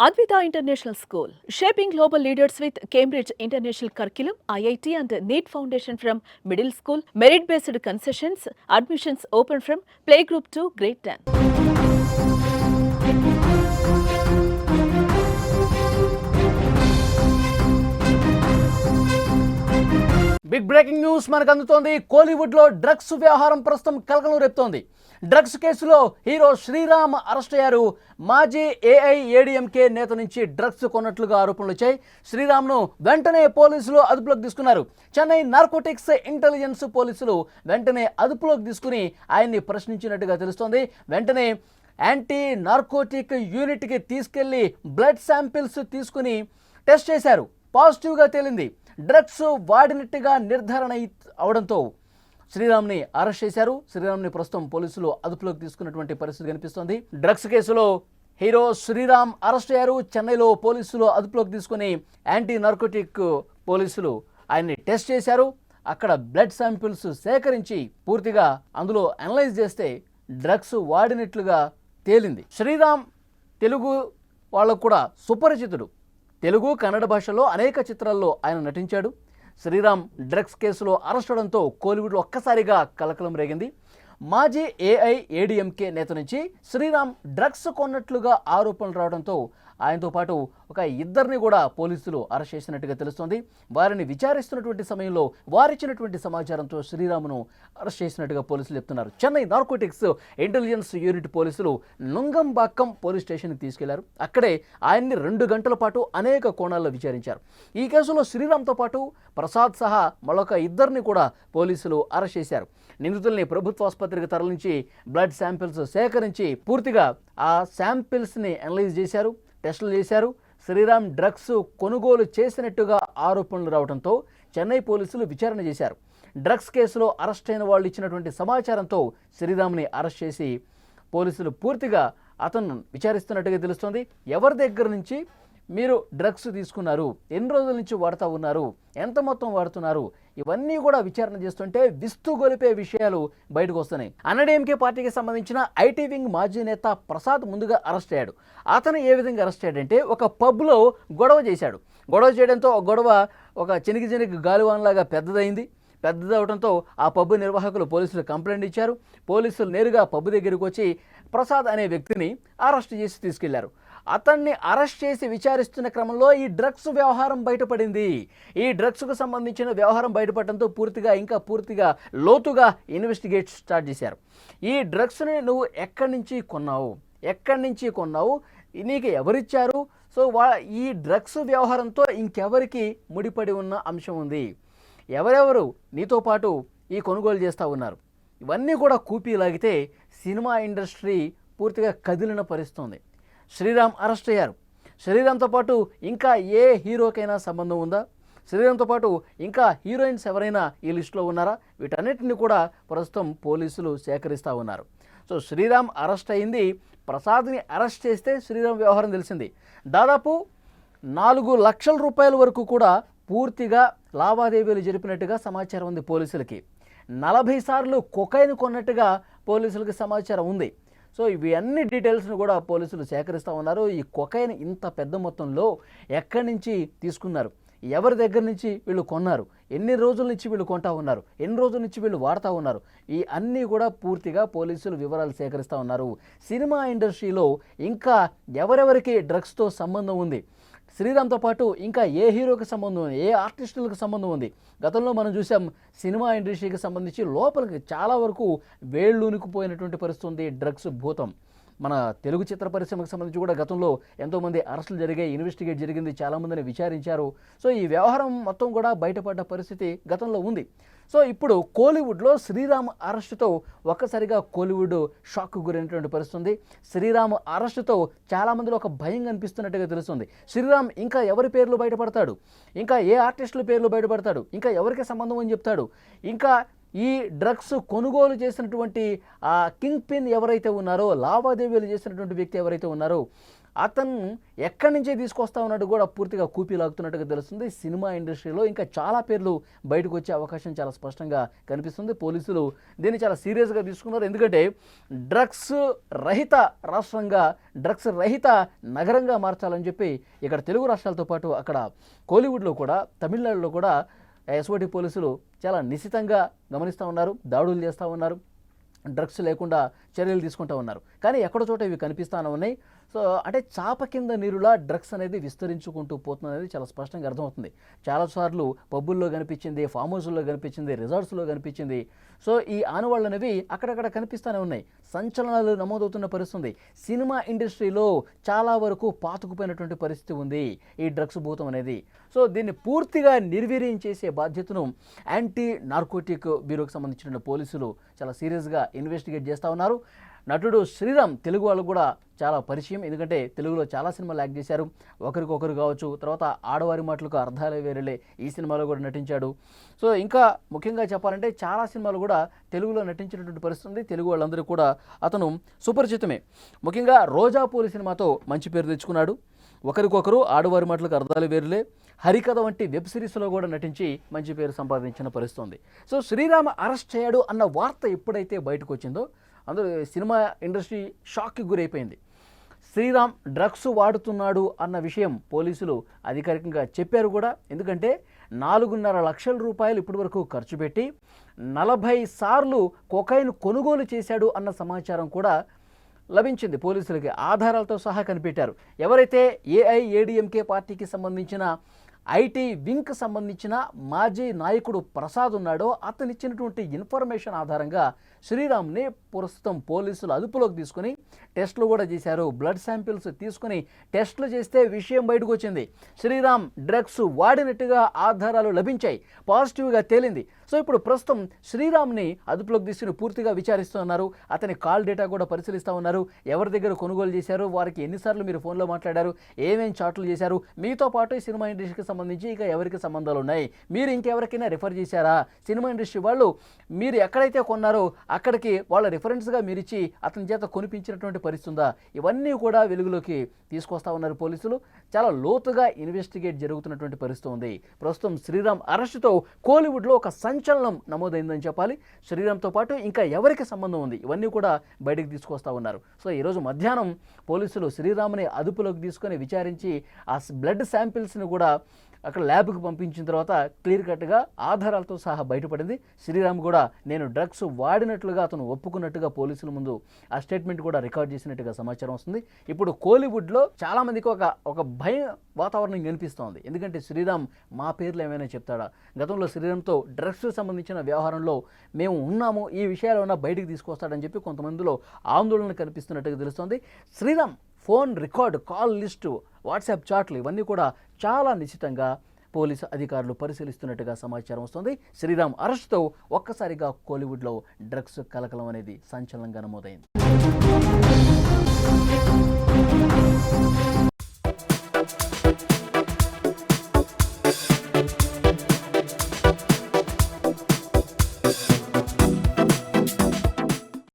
Advitha international school shaping global leaders with Cambridge international curriculum IIT and NEET foundation from middle school merit based concessions admissions open from play group to grade ten big breaking news మనకు అందుతోంది కోలీవుడ్లో drugs వ్యవహారం ప్రస్తుతం కలకలం రేపుతోంది drugs కేసులో hero Sriram arrest అయ్యారు. మాజీ ఏఐఏడిఎంకే నేత నుంచి డ్రగ్స్ కొన్నట్లుగా ఆరోపణలు వచ్చాయి. శ్రీరామ్ను వెంటనే పోలీసులు అదుపులోకి తీసుకున్నారు. చెన్నై నార్కోటిక్స్ ఇంటెలిజెన్స్ పోలీసులు వెంటనే అదుపులోకి తీసుకుని ఆయన్ని ప్రశ్నించినట్టుగా తెలుస్తోంది. వెంటనే యాంటీ నార్కోటిక్ యూనిట్కి తీసుకెళ్ళి బ్లడ్ శాంపిల్స్ తీసుకుని టెస్ట్ చేశారు. పాజిటివ్గా తేలింది. డ్రగ్స్ వాడినట్టుగా నిర్ధారణ అవడంతో శ్రీరామ్ని అరెస్ట్ చేశారు. శ్రీరామ్ని ప్రస్తుతం పోలీసులు అదుపులోకి తీసుకున్నటువంటి పరిస్థితి కనిపిస్తోంది. డ్రగ్స్ కేసులో హీరో శ్రీరామ్ అరెస్ట్ అయ్యారు. చెన్నైలో పోలీసులు అదుపులోకి తీసుకుని యాంటీ నార్కోటిక్ పోలీసులు ఆయన్ని టెస్ట్ చేశారు. అక్కడ బ్లడ్ శాంపిల్స్ సేకరించి పూర్తిగా అందులో అనలైజ్ చేస్తే డ్రగ్స్ వాడినట్లుగా తేలింది. శ్రీరామ్ తెలుగు వాళ్ళకు కూడా సుపరిచితుడు. తెలుగు కన్నడ భాషలో అనేక చిత్రాల్లో ఆయన నటించాడు. శ్రీరామ్ డ్రగ్స్ కేసులో అరెస్ట్ అవడంతో కోలీవుడ్లో ఒక్కసారిగా కలకలం రేగింది. మాజీ ఏఐ ఏడిఎంకే నేత నుంచి శ్రీరామ్ డ్రగ్స్ కొన్నట్లుగా ఆరోపణలు రావడంతో ఆయనతో పాటు ఒక ఇద్దరిని కూడా పోలీసులు అరెస్ట్ చేసినట్టుగా తెలుస్తోంది. వారిని విచారిస్తున్నటువంటి సమయంలో వారిచ్చినటువంటి సమాచారంతో శ్రీరామును అరెస్ట్ చేసినట్టుగా పోలీసులు చెప్తున్నారు. చెన్నై నార్కోటిక్స్ ఇంటెలిజెన్స్ యూనిట్ పోలీసులు నుంగంబాక్కం పోలీస్ స్టేషన్కి తీసుకెళ్ళారు. అక్కడే ఆయన్ని రెండు గంటల పాటు అనేక కోణాల్లో విచారించారు. ఈ కేసులో శ్రీరామ్తో పాటు ప్రసాద్ సహా మరొక ఇద్దరిని కూడా పోలీసులు అరెస్ట్ చేశారు. నిందితుల్ని ప్రభుత్వ ఆసుపత్రికి తరలించి బ్లడ్ శాంపిల్స్ సేకరించి పూర్తిగా ఆ శాంపిల్స్ని అనలైజ్ చేశారు. టెస్టులు చేశారు. శ్రీరామ్ డ్రగ్స్ కొనుగోలు చేసినట్టుగా ఆరోపణలు రావడంతో చెన్నై పోలీసులు విచారణ చేశారు. డ్రగ్స్ కేసులో అరెస్ట్ అయిన వాళ్ళు ఇచ్చినటువంటి సమాచారంతో శ్రీరామ్ని అరెస్ట్ చేసి పోలీసులు పూర్తిగా అతను విచారిస్తున్నట్టుగా తెలుస్తోంది. ఎవరి దగ్గర నుంచి మీరు డ్రగ్స్ తీసుకున్నారు ఎన్ని రోజుల నుంచి వాడుతూ ఉన్నారు ఎంత మొత్తం వాడుతున్నారు ఇవన్నీ కూడా విచారణ చేస్తుంటే విస్తుగొలిపే విషయాలు బయటకు వస్తున్నాయి. అన్నడీఎంకే పార్టీకి సంబంధించిన ఐటీ వింగ్ మాజీ నేత ప్రసాద్ ముందుగా అరెస్ట్ అయ్యాడు. అతను ఏ విధంగా అరెస్ట్ అయ్యాడంటే ఒక పబ్లో గొడవ చేశాడు. గొడవ చేయడంతో ఆ గొడవ ఒక చినికి చినికి గాలివాన్లాగా పెద్దదైంది పెద్దదవడంతో ఆ పబ్ నిర్వాహకులు పోలీసులు కంప్లైంట్ ఇచ్చారు. పోలీసులు నేరుగా పబ్ దగ్గరికి వచ్చి ప్రసాద్ అనే వ్యక్తిని అరెస్ట్ చేసి తీసుకెళ్ళారు. అతన్ని అరెస్ట్ చేసి విచారిస్తున్న క్రమంలో ఈ డ్రగ్స్ వ్యవహారం బయటపడింది. ఈ డ్రగ్స్కు సంబంధించిన వ్యవహారం బయటపడడంతో పూర్తిగా ఇంకా పూర్తిగా లోతుగా ఇన్వెస్టిగేట్ స్టార్ట్ చేశారు. ఈ డ్రగ్స్ని నువ్వు ఎక్కడి నుంచి కొన్నావు? ఎక్కడి నుంచి కొన్నావు? నీకు ఎవరిచ్చారు? సో వా ఈ డ్రగ్స్ వ్యవహారంతో ఇంకెవరికి ముడిపడి ఉన్న అంశం ఉంది. ఎవరెవరు నీతో పాటు ఈ కొనుగోలు చేస్తూ ఉన్నారు? ఇవన్నీ కూడా కూపీ లాగితే సినిమా ఇండస్ట్రీ పూర్తిగా కదిలిన పరిస్థితుంది. శ్రీరామ్ అరెస్ట్ అయ్యారు. శ్రీరామ్తో పాటు ఇంకా ఏ హీరోకైనా సంబంధం ఉందా? శ్రీరామ్తో పాటు ఇంకా హీరోయిన్స్ ఎవరైనా ఈ లిస్టులో ఉన్నారా? వీటన్నిటిని కూడా ప్రస్తుతం పోలీసులు సేకరిస్తూ ఉన్నారు. సో శ్రీరామ్ అరెస్ట్ అయింది. ప్రసాద్ని అరెస్ట్ చేస్తే శ్రీరామ్ వ్యవహారం తెలిసింది. దాదాపు నాలుగు లక్షల రూపాయల వరకు కూడా పూర్తిగా లావాదేవీలు జరిపినట్టుగా సమాచారం ఉంది పోలీసులకి. నలభై సార్లు కొకైన్ కొన్నట్టుగా పోలీసులకి సమాచారం ఉంది. సో ఇవి అన్ని డీటెయిల్స్ను కూడా పోలీసులు సేకరిస్తూ ఉన్నారు. ఈ కొకైన్ ఇంత పెద్ద మొత్తంలో ఎక్కడి నుంచి తీసుకున్నారు? ఎవరి దగ్గర నుంచి వీళ్ళు కొన్నారు? ఎన్ని రోజుల నుంచి వీళ్ళు కొంటా ఉన్నారు? ఎన్ని రోజుల నుంచి వీళ్ళు వాడుతూ ఉన్నారు? ఈ అన్నీ కూడా పూర్తిగా పోలీసులు వివరాలు సేకరిస్తూ ఉన్నారు. సినిమా ఇండస్ట్రీలో ఇంకా ఎవరెవరికి డ్రగ్స్తో సంబంధం ఉంది? శ్రీరామ్తో పాటు ఇంకా ఏ హీరోకి సంబంధం ఉంది ఏ ఆర్టిస్టులకు సంబంధం ఉంది? గతంలో మనం చూసాం సినిమా ఇండస్ట్రీకి సంబంధించి లోపలికి చాలా వరకు వేళ్ళూనికిపోయినటువంటి పరిస్థితి ఉంది డ్రగ్స్ భూతం. మన తెలుగు చిత్ర పరిశ్రమకు సంబంధించి కూడా గతంలో ఎంతోమంది అరెస్టులు జరిగాయి ఇన్వెస్టిగేట్ జరిగింది చాలామందిని విచారించారు. సో ఈ వ్యవహారం మొత్తం కూడా బయటపడ్డ పరిస్థితి గతంలో ఉంది. సో ఇప్పుడు కోలీవుడ్లో శ్రీరామ్ అరెస్టుతో ఒక్కసారిగా కోలీవుడ్ షాక్ గురైనటువంటి పరిస్థితి ఉంది శ్రీరామ్ అరెస్టుతో చాలామందిలో ఒక భయం కనిపిస్తున్నట్టుగా తెలుస్తుంది. శ్రీరామ్ ఇంకా ఎవరి పేర్లు బయటపడతాడు? ఇంకా ఏ ఆర్టిస్టుల పేర్లు బయటపడతాడు? ఇంకా ఎవరికి సంబంధం అని చెప్తాడు? ఇంకా ఈ డ్రగ్స్ కొనుగోలు చేసినటువంటి ఆ కింగ్ పిన్ ఎవరైతే ఉన్నారో లావాదేవీలు చేసినటువంటి వ్యక్తి ఎవరైతే ఉన్నారో అతను ఎక్కడి నుంచే తీసుకొస్తా ఉన్నట్టు కూడా పూర్తిగా కూపీ లాగుతున్నట్టుగా తెలుస్తుంది. సినిమా ఇండస్ట్రీలో ఇంకా చాలా పేర్లు బయటకు వచ్చే అవకాశం చాలా స్పష్టంగా కనిపిస్తుంది. పోలీసులు దీన్ని చాలా సీరియస్గా తీసుకున్నారు. ఎందుకంటే డ్రగ్స్ రహిత రాష్ట్రంగా డ్రగ్స్ రహిత నగరంగా మార్చాలని చెప్పి ఇక్కడ తెలుగు రాష్ట్రాలతో పాటు అక్కడ కోలీవుడ్లో కూడా తమిళనాడులో కూడా ఎస్ఓటి పోలీసులు చాలా నిశితంగా గమనిస్తూ ఉన్నారు దాడులు చేస్తూ ఉన్నారు డ్రగ్స్ లేకుండా చర్యలు తీసుకుంటూ ఉన్నారు. కానీ ఎక్కడ చోట ఇవి కనిపిస్తానే ఉన్నాయి. సో అంటే చాప కింద నీరులా డ్రగ్స్ అనేది విస్తరించుకుంటూ పోతుంది అనేది చాలా స్పష్టంగా అర్థమవుతుంది. చాలాసార్లు పబ్బుల్లో కనిపించింది ఫామ్ హౌస్లో కనిపించింది రిసార్ట్స్లో కనిపించింది. సో ఈ ఆనవాళ్ళు అనేవి అక్కడక్కడ కనిపిస్తూనే ఉన్నాయి. సంచలనాలు నమోదవుతున్న పరిస్థితి ఉంది సినిమా ఇండస్ట్రీలో చాలా వరకు పాతుకుపోయినటువంటి పరిస్థితి ఉంది ఈ డ్రగ్స్ భూతం అనేది. సో దీన్ని పూర్తిగా నిర్వీర్యం చేసే బాధ్యతను యాంటీ నార్కోటిక్ బ్యూరోకి సంబంధించిన పోలీసులు చాలా సీరియస్గా ఇన్వెస్టిగేట్ చేస్తూ ఉన్నారు. నటుడు శ్రీరామ్ తెలుగు వాళ్ళు కూడా చాలా పరిచయం. ఎందుకంటే తెలుగులో చాలా సినిమాలు యాక్ట్ చేశారు. ఒకరికొకరు కావచ్చు తర్వాత ఆడవారి మాటలకు అర్థాలే వేరేలే ఈ సినిమాలో కూడా నటించాడు. సో ఇంకా ముఖ్యంగా చెప్పాలంటే చాలా సినిమాలు కూడా తెలుగులో నటించినటువంటి పరిస్థితి ఉంది. తెలుగు వాళ్ళందరూ కూడా అతను సుపరిచితమే. ముఖ్యంగా రోజాపూరి సినిమాతో మంచి పేరు తెచ్చుకున్నాడు. ఒకరికొకరు ఆడవారి మాటలకు అర్థాలు వేరులే. హరికథ వంటి వెబ్ సిరీస్లో కూడా నటించి మంచి పేరు సంపాదించిన పరిస్థితి ఉంది. సో శ్రీరామ అరెస్ట్ చేయడు అన్న వార్త ఎప్పుడైతే బయటకు వచ్చిందో అందరూ సినిమా ఇండస్ట్రీ షాక్కి గురైపోయింది. శ్రీరామ్ డ్రగ్స్ వాడుతున్నాడు అన్న విషయం పోలీసులు అధికారికంగా చెప్పారు కూడా. ఎందుకంటే నాలుగున్నర లక్షల రూపాయలు ఇప్పటివరకు ఖర్చు పెట్టి నలభై సార్లు కొకైన్ కొనుగోలు చేశాడు అన్న సమాచారం కూడా లభించింది. పోలీసులకి ఆధారాలతో సహా కనిపెట్టారు. ఎవరైతే ఏఐఏడిఎంకే పార్టీకి సంబంధించిన ఐటీ వింగ్కి సంబంధించిన మాజీ నాయకుడు ప్రసాద్ ఉన్నాడో అతను ఇచ్చినటువంటి ఇన్ఫర్మేషన్ ఆధారంగా శ్రీరామ్ని ప్రస్తుతం పోలీసులు అదుపులోకి తీసుకుని టెస్టులు కూడా చేశారు. బ్లడ్ శాంపిల్స్ తీసుకుని టెస్టులు చేస్తే విషయం బయటకు వచ్చింది. శ్రీరామ్ డ్రగ్స్ వాడినట్టుగా ఆధారాలు లభించాయి. పాజిటివ్గా తేలింది. సో ఇప్పుడు ప్రస్తుతం శ్రీరామ్ని అదుపులోకి తీసుకుని పూర్తిగా విచారిస్తూ ఉన్నారు అతని కాల్ డేటా కూడా పరిశీలిస్తూ ఉన్నారు. ఎవరి దగ్గర కొనుగోలు చేశారు? వారికి ఎన్నిసార్లు మీరు ఫోన్లో మాట్లాడారు? ఏమేం చాట్లు చేశారు? మీతో పాటు సినిమా ఇండస్ట్రీకి సంబంధించి ఇక ఎవరికి సంబంధాలు ఉన్నాయి? మీరు ఇంకెవరికైనా రిఫర్ చేశారా? సినిమా ఇండస్ట్రీ వాళ్ళు మీరు ఎక్కడైతే కొన్నారో అక్కడికి వాళ్ళ రిఫరెన్స్గా మీరు ఇచ్చి అతని చేత కొనిపించినటువంటి పరిస్థితి ఉందా? ఇవన్నీ కూడా వెలుగులోకి తీసుకొస్తా ఉన్నారు పోలీసులు. చాలా లోతుగా ఇన్వెస్టిగేట్ జరుగుతున్నటువంటి పరిస్థితి ఉంది. ప్రస్తుతం శ్రీరామ్ అరెస్టుతో కోలీవుడ్లో ఒక సంచలనం నమోదైందని చెప్పాలి. శ్రీరామ్తో పాటు ఇంకా ఎవరికి సంబంధం ఉంది? ఇవన్నీ కూడా బయటకు తీసుకొస్తా ఉన్నారు. సో ఈరోజు మధ్యాహ్నం పోలీసులు శ్రీరామ్ని అదుపులోకి తీసుకొని విచారించి ఆ బ్లడ్ శాంపిల్స్ని కూడా అక్కడ ల్యాబ్కి పంపించిన తర్వాత క్లియర్ కట్గా ఆధారాలతో సహా బయటపడింది. శ్రీరామ్ కూడా నేను డ్రగ్స్ వాడినట్లుగా అతను ఒప్పుకున్నట్టుగా పోలీసుల ముందు ఆ స్టేట్మెంట్ కూడా రికార్డ్ చేసినట్టుగా సమాచారం వస్తుంది. ఇప్పుడు కోలీవుడ్లో చాలామందికి ఒక ఒక భయం వాతావరణం కనిపిస్తోంది. ఎందుకంటే శ్రీరామ్ మా పేర్లు ఏమైనా చెప్తాడా? గతంలో శ్రీరామ్తో డ్రగ్స్ సంబంధించిన వ్యవహారంలో మేము ఉన్నాము ఈ విషయాలు ఉన్న బయటికి తీసుకొస్తాడని చెప్పి కొంతమందిలో ఆందోళన కనిపిస్తున్నట్టుగా తెలుస్తోంది. Sriram phone record call list WhatsApp చాట్లు ఇవన్నీ కూడా చాలా నిశ్చితంగా పోలీసు అధికారులు పరిశీలిస్తున్నట్టుగా సమాచారం వస్తుంది. శ్రీరామ్ అరెస్ట్తో ఒక్కసారిగా కోలీవుడ్లో డ్రగ్స్ కలకలం అనేది సంచలనంగా నమోదైంది.